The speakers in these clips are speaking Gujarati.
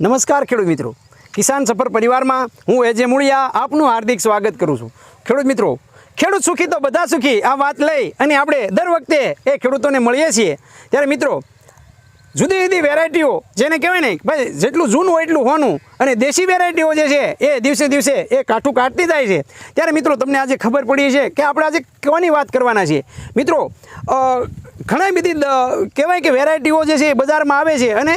નમસ્કાર ખેડૂત મિત્રો. કિસાન સફર પરિવારમાં હું એજે મૂળિયા આપનું હાર્દિક સ્વાગત કરું છું. ખેડૂત મિત્રો, ખેડૂત સુખી તો બધા સુખી, આ વાત લઈ અને આપણે દર વખતે એ ખેડૂતોને મળીએ છીએ. ત્યારે મિત્રો, જુદી જુદી વેરાયટીઓ, જેને કહેવાય ને, ભાઈ, જેટલું જૂનું હોય એટલું હોનું અને દેશી વેરાયટીઓ જે છે, એ દિવસે દિવસે એ કાઠું કાઢતી જાય છે. ત્યારે મિત્રો, તમને આજે ખબર પડી છે કે આપણે આજે કોની વાત કરવાના છીએ? મિત્રો ઘણી બધી કહેવાય કે વેરાયટીઓ જે છે એ બજારમાં આવે છે અને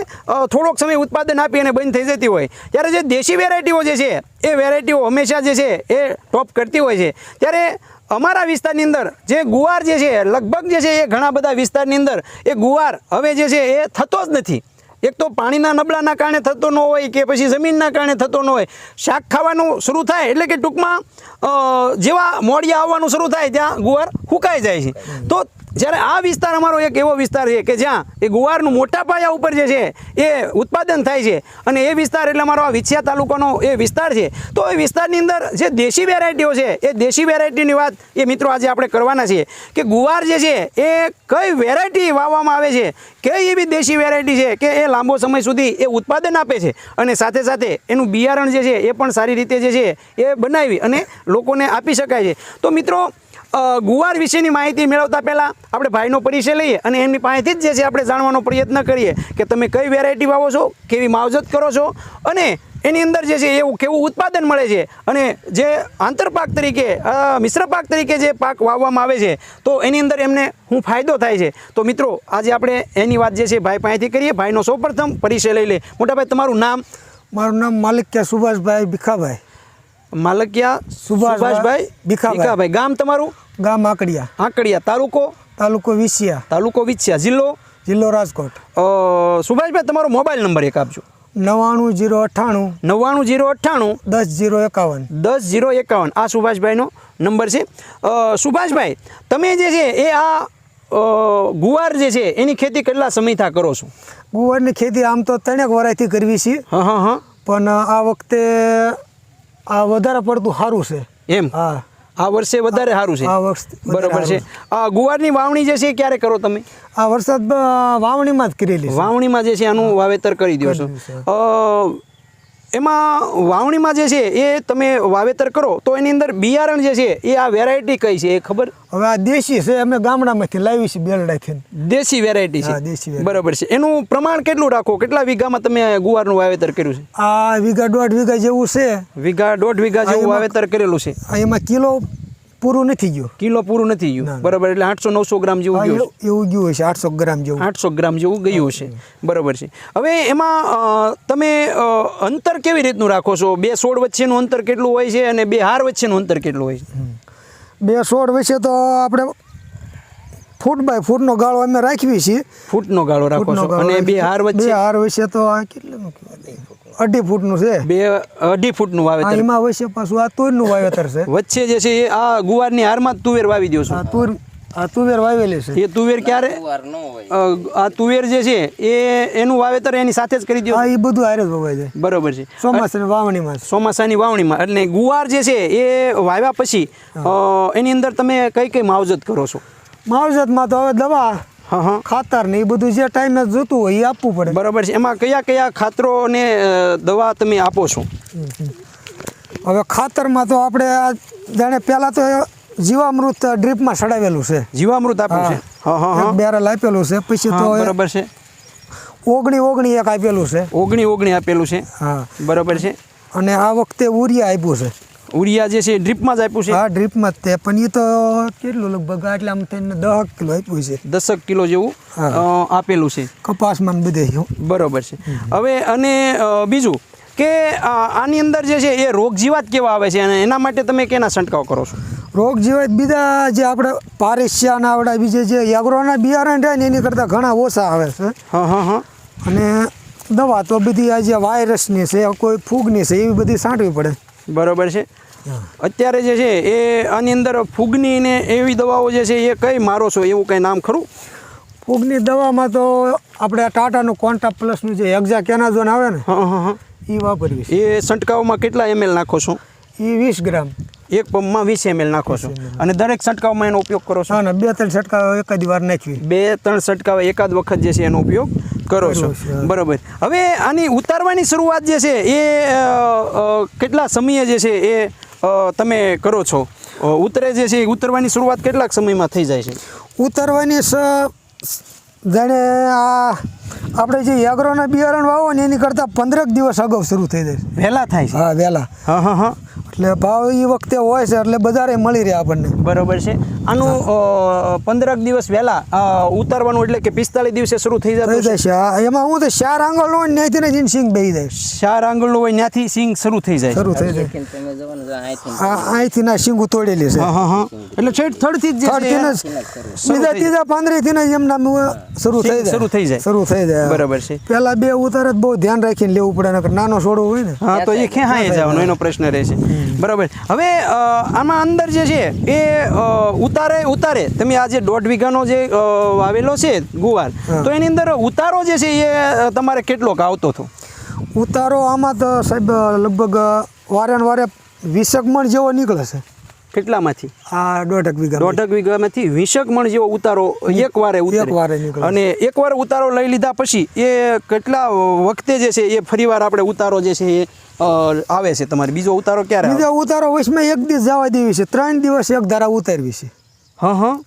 થોડોક સમય ઉત્પાદન આપી અને બંધ થઈ જતી હોય. ત્યારે જે દેશી વેરાયટીઓ જે છે એ વેરાયટીઓ હંમેશા જે છે એ ટોપ કરતી હોય છે. ત્યારે અમારા વિસ્તારની અંદર જે ગુવાર જે છે, લગભગ જે છે એ ઘણા બધા વિસ્તારની અંદર એ ગુવાર હવે જે છે એ થતો જ નથી. એક તો પાણીના નબળાના કારણે થતો ન હોય કે પછી જમીનના કારણે થતો ન હોય. શાક ખાવાનું શરૂ થાય એટલે કે ટૂંકમાં જેવા મોડિયા આવવાનું શરૂ થાય ત્યાં ગુવાર હુકાઈ જાય છે. તો જ્યારે આ વિસ્તાર અમારો એક એવો વિસ્તાર છે કે જ્યાં એ ગુવારનું મોટા પાયા ઉપર જે છે, એ ઉત્પાદન થાય છે. અને એ વિસ્તાર એટલે અમારો આ વિછિયા તાલુકાનો એ વિસ્તાર છે. તો એ વિસ્તારની અંદર જે દેશી વેરાયટીઓ છે, એ દેશી વેરાયટીની વાત એ મિત્રો આજે આપણે કરવાના છીએ કે ગુવાર જે છે, એ કઈ વેરાયટી વાવવામાં આવે છે, કઈ એવી દેશી વેરાયટી છે કે એ લાંબો સમય સુધી એ ઉત્પાદન આપે છે. અને સાથે સાથે એનું બિયારણ જે છે, એ પણ સારી રીતે જે છે, એ બનાવી અને લોકોને આપી શકાય છે. તો મિત્રો ગુવાર વિશેની માહિતી મેળવતા પહેલાં આપણે ભાઈનો પરિચય લઈએ અને એમની પાસેથી જ જે છે આપણે જાણવાનો પ્રયત્ન કરીએ કે તમે કઈ વેરાયટી વાવો છો, કેવી માવજત કરો છો અને એની અંદર જે છે એવું કેવું ઉત્પાદન મળે છે અને જે આંતરપાક તરીકે મિશ્ર પાક તરીકે જે પાક વાવવામાં આવે છે, તો એની અંદર એમને હું ફાયદો થાય છે. તો મિત્રો, આજે આપણે એની વાત જે છે ભાઈ પાસેથી કરીએ. ભાઈનો સૌપ્રથમ પરિચય લઈ લે. મોટાભાઈ, તમારું નામ? મારું નામ માલિકિયા સુભાષભાઈ ભીખાભાઈ. માલકિયા સુભાષભાઈ ભીખાભાઈ. ગામ તમારું? ગામ આકડિયા. આંકડિયા. તાલુકો? તાલુકો વિસિયા તાલુકો વિછ્યા. જિલ્લો? જિલ્લો રાજકોટ. સુભાષભાઈ તમારો મોબાઈલ નંબર એક આપજો. નવ્વાણું જીરો અઠ્ઠાણું નવ્વાણું જીરો અઠ્ઠાણું દસ જીરો એકાવન. દસ જીરો એકાવન. આ સુભાષભાઈનો નંબર છે. સુભાષભાઈ તમે જે છે એ આ ગુવાર જે છે એની ખેતી કેટલા સમયથી કરો છો? ગુવારની ખેતી આમ તો ત્રણેક વરાયથી કરવી છે. હા હા. પણ આ વખતે આ વધારે પડતું સારું છે. એમ? હા. આ વર્ષે વધારે સારું છે? આ વર્ષ બરોબર છે. આ ગુવારની વાવણી જે છે એ ક્યારે કરો તમે? આ વરસાદ વાવણીમાં જ કરેલી વાવણીમાં જે છે આનું વાવેતર કરી દો છો. એમાં વાવણીમાં જે છે એ તમે વાવેતર કરો તો એની અંદર બિયારણ જે છે એ આ વેરાયટી કઈ છે એ ખબર? હવે આ દેશી છે અમે ગામડામાંથી લાવી છે બેલડાથી દેશી વેરાયટી છે. દેશી બરાબર છે. એનું પ્રમાણ કેટલું રાખો? કેટલા વીઘામાં તમે ગુવારનું વાવેતર કર્યું છે? આ વીઘા દોઢ વીઘા જેવું છે. વીઘા દોઢ વીઘા જેવું વાવેતર કરેલું છે. એમાં કિલો પૂરું નથી ગયું. કિલો પૂરું નથી ગયું. બરાબર એટલે આઠસો નવસો ગ્રામ જેવું ગયું એવું ગયું હશે આઠસો ગ્રામ જેવું. આઠસો ગ્રામ જેવું ગયું છે બરાબર છે. હવે એમાં તમે અંતર કેવી રીતનું રાખો છો? બે સોળ વચ્ચેનું અંતર કેટલું હોય છે અને બે હાર વચ્ચેનું અંતર કેટલું હોય છે? બે સોળ વચ્ચે તો આપણે ફૂટ બાય ફૂટનો ગાળો અમે રાખીએ છીએ. ફૂટનો ગાળો રાખો છો? અને બે હાર હાર બે હાર વચ્ચે તો આ કેટલાનું? અઢી ફૂટનું. છે? બે અઢી ફૂટનું વાવેતર? એમાં વચ્ચે પાછું આ તુરનું વાવેતર છે. વચ્ચે જે છે એ આ ગુવારની હારમાં જ તુવેર વાવી દો છો? આ તુર આ તુવેર વાવેલી છે. એ તુવેર ક્યારે? આ તુવેર જે છે એ એનું વાવેતર એની સાથે જ કરી દો આ એ બધું આરે જ વવાય જાય. બરોબર છે. ચોમાસાની વાવણીમાં. ચોમાસાની વાવણીમાં. એટલે ગુવાર જે છે એ વાવ્યા પછી એની અંદર તમે કઈ કઈ માવજત કરો છો? માવજતમાં તો હવે દવા હા હા. ખાતર ને એ બધું જે ટાઈમે જોતું હોય એ આપવું પડે. બરાબર છે. એમાં કયા કયા ખાતરો અને દવા તમે આપો છો? હવે ખાતરમાં તો આપણે આ જાણે પહેલાં તો જીવામૃત ડ્રીપમાં ચડાવેલું છે. જીવામૃત આપ્યું છે? હા. હા હા બેરલ આપેલું છે. પછી તો બરાબર છે. ઓગણી ઓગણી એક આપેલું છે. ઓગણી ઓગણી આપેલું છે? હા. બરાબર છે. અને આ વખતે ઉરિયા આપ્યું છે. ઉરિયા જે છે ડ્રીપમાં જ આપ્યું છે? હા ડ્રીપમાં જ તે. પણ એ તો કેટલું લગભગ આટલા આમ થઈને દસ કિલો આપ્યું છે. દસક કિલો જેવું આપેલું છે. કપાસમાં બધે બરોબર છે. હવે અને બીજું કે આની અંદર જે છે એ રોગ જીવાત કેવા આવે છે? અને એના માટે તમે કેના છંટકાવ કરો છો? રોગ જીવાત બીજા જે આપણે પારેશિયાના આવડા બીજે જે એગ્રોના બિયારણ રહે ને એની કરતાં ઘણા ઓછા આવે છે. હા હા હા. અને દવા તો બધી આ જે વાયરસની છે કોઈ ફૂગની છે એવી બધી છાંટવી પડે. બરોબર છે? અત્યારે જે છે એ આની અંદર ફૂગની ને એવી દવાઓ જે છે એ કઈ મારો છો? એવું કંઈ નામ ખરું? ફૂગની દવામાં તો આપણે ટાટાનું કોન્ટા પ્લસનું જે એક્ઝા કેનાઝોન આવે ને હા હા હા. એ વાપરવી એ છંટકાવમાં કેટલા એમએલ નાખો છો? એ વીસ ગ્રામ. એક પંપમાં વીસ એમએલ નાખો છો. અને દરેક છંટકાવમાં એનો ઉપયોગ કરો છો? હા બે ત્રણ છંટકાવ એકાદ વાર નાખવી. બે ત્રણ છંટકાવ એકાદ વખત જે છે એનો ઉપયોગ? કરો છો. બરોબર હવે આની ઉતારવાની શરૂઆત જે છે એ કેટલા સમયે જે છે એ તમે કરો છો? ઉતરે જે છે એ ઉતરવાની શરૂઆત કેટલાક સમયમાં થઈ જાય છે? ઉતરવાની જાણે આ આપણે જે એગ્રોના બિયારણ વાવો ને એની કરતાં પંદરક દિવસ અગાઉ શરૂ થઈ જાય. વહેલા થાય છે? હા વહેલા. હા હા હા. એટલે ભાવ એ વખતે હોય છે એટલે બજારે મળી રહે આપણને. બરોબર છે. આનું પંદરક દિવસ વહેલા ઉતારવાનું એટલે કે પિસ્તાળીસ દિવસે શરૂ થઈ જાય જતું જાય છે? એમાં હું તો ચાર આંગળ હોય ત્યાંથી ને સિંગ બેસી જાય. ચાર આંગળનું હોય ત્યાંથી સિંગ શરૂ થઈ જાય. શરૂ થઈ જાય. અહીંથી ના સિંગ તોડેલી છે. હા હા એટલે છેડ થડથી જ સીધા શરૂ ત્રીજા પાંદરીથી ને એમ નામ શરૂ થઈ જાય. શરૂ થઈ જાય. શરૂ થઈ જાય બરાબર છે. પેલા બે ઉતાર જ બહુ ધ્યાન રાખીને લેવું પડે નાનો છોડો હોય ને. હા તો એ ક્યાં જવાનો એનો પ્રશ્ન રહે છે. બરાબર. હવે આમાં અંદર જે છે એ ઉતારે ઉતારે. તમે આ જે દોઢ વીઘાનો જે વાવેલો છે ગુવાર તો એની અંદર ઉતારો જે છે એ તમારે કેટલોક આવતો હતો? ઉતારો આમાં તો સાહેબ લગભગ વારે વારે વીસક મણ જેવો નીકળે છે. કેટલામાંથી? આ દોઢક વીઘા દોઢક વીઘામાંથી વીસક મણ જેવો ઉતારો એક વારે એક વારે અને એક વાર ઉતારો લઈ લીધા પછી એ કેટલા વખતે જે છે એ ફરીવાર આપણે ઉતારો જે છે એ આવે છે તમારે? બીજો ઉતારો ક્યારે? બીજો ઉતારો વર્ષમાં એક દિવસ જવા દેવી છે. ત્રણ દિવસ એક ધારા ઉતારવી છે. હા હા.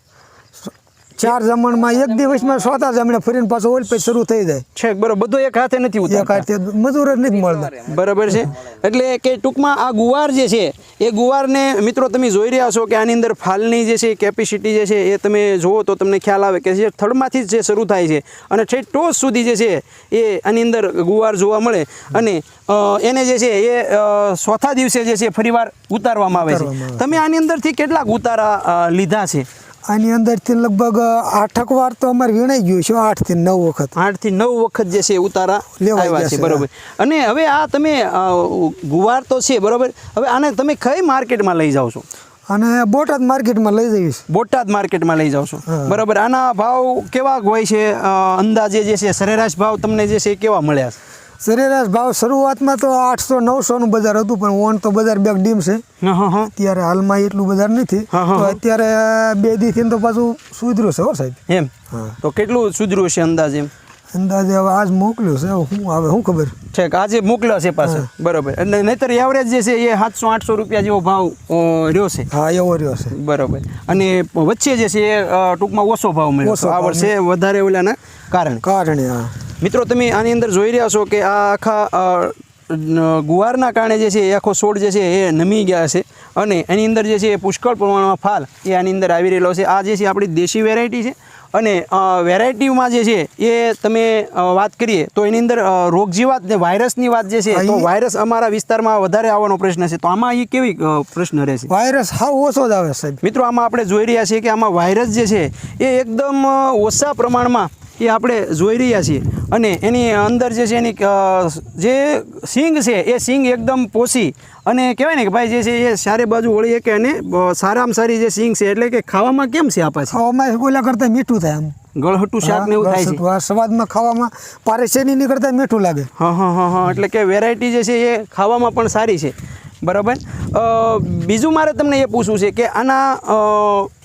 ચાર જમણમાં એક દિવસમાં સોતા જમણે ફરીને પાછો ઓલ પછી શરૂ થઈ જાય. છે બરોબર. બધો એક હાથે નથી એક ઉતારતા. હાથે મજૂર જ નથી મળતા. બરાબર છે. એટલે કે ટૂંકમાં આ ગુવાર જે છે એ ગુવારને મિત્રો તમે જોઈ રહ્યા છો કે આની અંદર ફાલની જે છે કેપેસિટી જે છે એ તમે જુઓ તો તમને ખ્યાલ આવે કે જે થડમાંથી જ જે શરૂ થાય છે. અને ઠેઠ ટોચ સુધી જે છે એ આની અંદર ગુવાર જોવા મળે. અને એને જે છે એ ચોથા દિવસે જે છે ફરીવાર ઉતારવામાં આવે છે. તમે આની અંદરથી કેટલાક ઉતારા લીધા છે? આની અંદરથી લગભગ આઠક વાર તો અમારે વીણાઈ ગયું છે આઠથી નવ વખત. આઠથી નવ વખત જે છે ઉતારા લેવાયા છે બરાબર. અને હવે આ તમે ગુવાર તો છે બરોબર. હવે આને તમે કઈ માર્કેટમાં લઈ જાઓ છો? અને બોટાદ માર્કેટમાં લઈ જઈશ. બોટાદ માર્કેટમાં લઈ જાઓ છો. બરાબર. આના ભાવ કેવા હોય છે? અંદાજે જે છે સરેરાશ ભાવ તમને જે છે કેવા મળ્યા છે? સરેરાશ ભાવ શરૂઆતમાં તો આઠસો નવસોનું બજાર હતું પણ ઓન તો બજાર બે ડીમ છે. હા હા હા. અત્યારે હાલમાં એટલું બજાર નથી. હા, હા, તો અત્યારે બે દીથી તો પાછું સુધર્યું છે હો સાહેબ. એમ? હા. તો કેટલું સુધર્યું છે અંદાજે એમ? અંદાજે હવે આજ મોકલ્યો છે હું આવે શું ખબર? ઠીક આજે મોકલ્યો છે પાછો. બરોબર. એટલે નહીતર એવરેજ જે છે એ સાતસો આઠસો રૂપિયા જેવો ભાવ રહ્યો છે. હા એવો રહ્યો છે. બરોબર. અને વચ્ચે જે છે એ ટૂંકમાં ઓછો ભાવ મળ્યો છે. આ વર્ષે વધારે ઓલાના કારણે. કારણે હા. મિત્રો તમે આની અંદર જોઈ રહ્યા છો કે આ આખા ગુવારના કારણે જે છે એ આખો છોડ જે છે એ નમી ગયા છે અને એની અંદર જે છે એ પુષ્કળ પ્રમાણમાં ફાલ એ આની અંદર આવી રહેલો છે. આ જે છે આપણી દેશી વેરાયટી છે અને વેરાયટીમાં જે છે એ તમે વાત કરીએ તો એની અંદર રોગજીવાત ને વાયરસની વાત જે છે તો વાયરસ અમારા વિસ્તારમાં વધારે આવવાનો પ્રશ્ન છે. તો આમાં એ કેવી પ્રશ્ન રહેશે વાયરસ હાવ ઓછો જ આવે સાહેબ. મિત્રો આમાં આપણે જોઈ રહ્યા છીએ કે આમાં વાયરસ જે છે એ એકદમ ઓછા પ્રમાણમાં એ આપણે જોઈ રહ્યા છીએ. અને એની અંદર જે છે એની જે સિંગ છે એ સિંગ એકદમ પોસી અને કહેવાય ને કે ભાઈ જે છે એ સારી બાજુ વળી કે અને સારામાં સારી જે સિંગ છે એટલે કે ખાવામાં કેમ છે આ પાછી ખાવામાં ઓલા કરતાં મીઠું થાય આમ ગળહટું શાક ને એવું થાય છે. સ્વાદમાં ખાવામાં પારેશેની ની કરતાં મીઠું લાગે. હા હા હા હા એટલે કે વેરાયટી જે છે એ ખાવામાં પણ સારી છે. બરાબર? બીજું મારે તમને એ પૂછવું છે કે આના અ,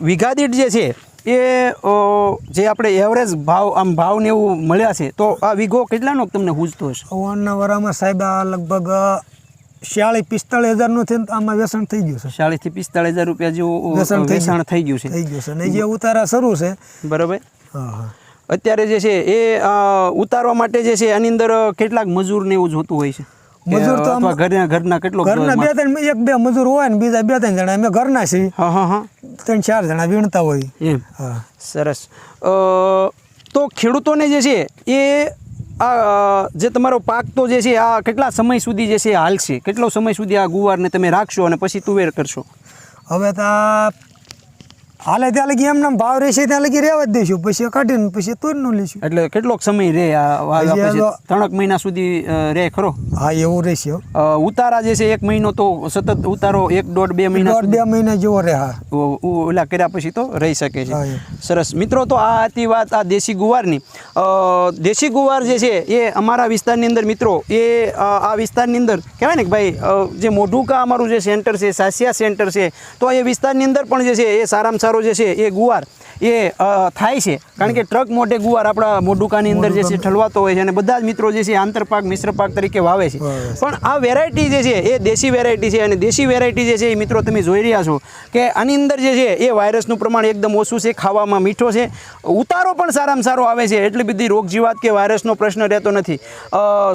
દીઠ જે છે એ જે આપણે એવરેજ ભાવ આમ ભાવ ને એવું મળ્યા છે તો આ વીઘો કેટલાનો તમને હૂજતો હશે? સવારના વરામાં સાહેબ આ લગભગ શિયાળી પિસ્તાળીસ હજારનું તો આમાં વેસણ થઈ ગયું છે. ચાલીસથી પિસ્તાળીસ હજાર રૂપિયા જેવું વેસણ થઈ ગયું. છે. થઈ ગયું છે. ને જે ઉતારા શરૂ છે. બરાબર. હા હા. અત્યારે જે છે એ ઉતારવા માટે જે છે આની અંદર કેટલાક મજૂર ને એવું જોતું હોય છે? મજૂર તો આમ- ઘરના ઘરના કેટલો ઘરના બે ત્રણ એક બે મજૂર હોય ને બીજા બે ત્રણ જણા અમે ઘરના છીએ. હા હા હા. ત્રણ ચાર જણા વીણતા હોય. એમ. હા. સરસ. તો ખેડૂતોને જે છે એ આ જે તમારો પાક તો જે છે આ કેટલા સમય સુધી જે છે હાલશે? કેટલો સમય સુધી આ ગુવારને તમે રાખશો અને પછી તુવેર કરશો? હવે તો હાલે ત્યાં લગી એમને ભાવ રહેશે ત્યાં લગી રહેવા જ દઈશું પછી કાઢીને પછી તુરનું લઈશું એટલે કેટલોક સમય રહે ત્રણક મહિના સુધી રહે ખરો? હા એવું રહેશે ઉતારા જે છે એક મહિનો તો સતત ઉતારો એક દોઢ બે મહિના દોઢ બે મહિના જેવો રહે હા. ઓલા કર્યા પછી તો રહી શકે છે. સરસ. મિત્રો તો આ હતી વાત આ દેશી ગુવારની. અ, દેશી ગુવાર જે છે એ અમારા વિસ્તારની અંદર મિત્રો એ આ વિસ્તારની અંદર કહેવાય ને કે ભાઈ જે મોઢુકા અમારું જે સેન્ટર છે સાસિયા સેન્ટર છે તો એ વિસ્તારની અંદર પણ જે છે એ સારામાં સારો જે છે એ ગુવાર એ થાય છે. કારણ કે ટ્રક મોટે ગુવાર આપણા મોઢુકાની અંદર જે છે ઠલવાતો હોય છે અને બધા જ મિત્રો જે છે આંતરપાક મિશ્ર પાક તરીકે વાવે છે. પણ આ વેરાયટી જે છે એ દેશી વેરાયટી છે અને દેશી વેરાયટી જે છે એ મિત્રો તમે જોઈ રહ્યા છો કે આની અંદર જે છે એ વાયરસનું પ્રમાણ એકદમ ઓછું છે ખાવામાં મીઠો છે. ઉતારો પણ સારામાં સારો આવે છે. એટલી બધી રોગ જીવાત કે વાયરસનો પ્રશ્ન રહેતો નથી.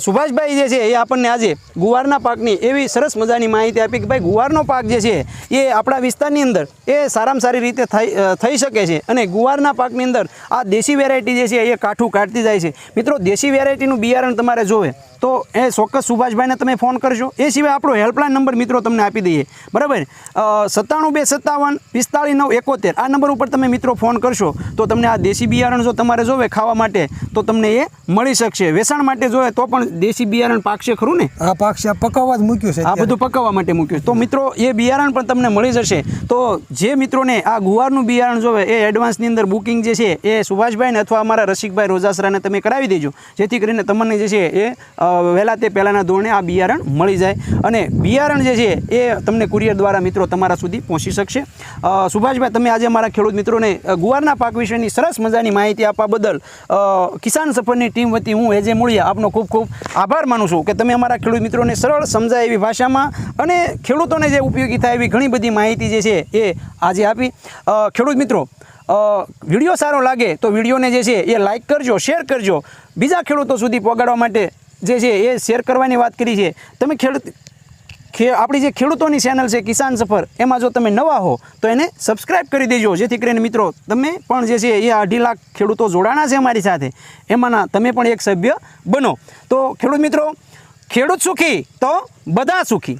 સુભાષભાઈ જે છે એ આપણને આજે ગુવારના પાકની એવી સરસ મજાની માહિતી આપી કે ભાઈ ગુવારનો પાક જે છે એ આપણા વિસ્તારની અંદર એ સારામાં સારી રીતે થઈ થઈ શકે છે. અને ગુવારના પાકની અંદર આ દેશી વેરાયટી જે છે એ કાઠું કાઢતી જાય છે. મિત્રો દેશી વેરાયટીનું બિયારણ તમારે જોવે તો એ ચોક્કસ સુભાષભાઈને તમે ફોન કરજો. એ સિવાય આપણો હેલ્પલાઇન નંબર મિત્રો તમને આપી દઈએ. બરાબર? સત્તાણું બે સત્તાવન પિસ્તાળીસ નવ એકોતેર. આ નંબર ઉપર તમે મિત્રો ફોન કરશો તો તમને આ દેશી બિયારણ જો તમારે જોવે ખાવા માટે તો તમને એ મળી શકશે. વેચાણ માટે જોવે તો પણ દેશી બિયારણ પાકશે ખરું ને? આ પાકશે આ પકાવવા જ મૂક્યું છે આ બધું પકાવવા માટે મૂક્યું છે. તો મિત્રો એ બિયારણ પણ તમને મળી જશે. તો જે મિત્રોને આ ગુવારનું બિયારણ જોવે એ એડવાન્સની અંદર બુકિંગ જે છે એ સુભાષભાઈને અથવા અમારા રસિકભાઈ રોજાસરાને તમે કરાવી દેજો. જેથી કરીને તમને જે છે એ વહેલા તે પહેલાંના ધોરણે આ બિયારણ મળી જાય. અને બિયારણ જે છે એ તમને કુરિયર દ્વારા મિત્રો તમારા સુધી પહોંચી શકશે. સુભાષભાઈ, તમે આજે અમારા ખેડૂત મિત્રોને ગુવારના પાક વિશેની સરસ મજાની માહિતી આપવા બદલ કિસાન સફરની ટીમ વતી હું એજે મૂળિયા આપનો ખૂબ ખૂબ આભાર માનું છું કે તમે અમારા ખેડૂત મિત્રોને સરળ સમજાય એવી ભાષામાં અને ખેડૂતોને જે ઉપયોગી થાય એવી ઘણી બધી માહિતી જે છે એ આજે આપી. ખેડૂત મિત્રો વીડિયો સારો લાગે તો વિડીયોને જે છે એ લાઇક કરજો શેર કરજો. બીજા ખેડૂતો સુધી પહોંચાડવા માટે જે છે એ શેર કરવાની વાત કરી છે. તમે ખેડૂત ખે, આપણી જે ખેડૂતોની ચેનલ છે કિસાન સફર, એમાં જો તમે નવા હો, તો એને સબસ્ક્રાઇબ કરી દેજો. જેથી કરીને મિત્રો, તમે પણ જે છે એ અઢી લાખ ખેડૂતો જોડાણા છે અમારી સાથે. એમાંના તમે પણ એક સભ્ય બનો. તો ખેડૂત મિત્રો, ખેડૂત સુખી તો બધા સુખી.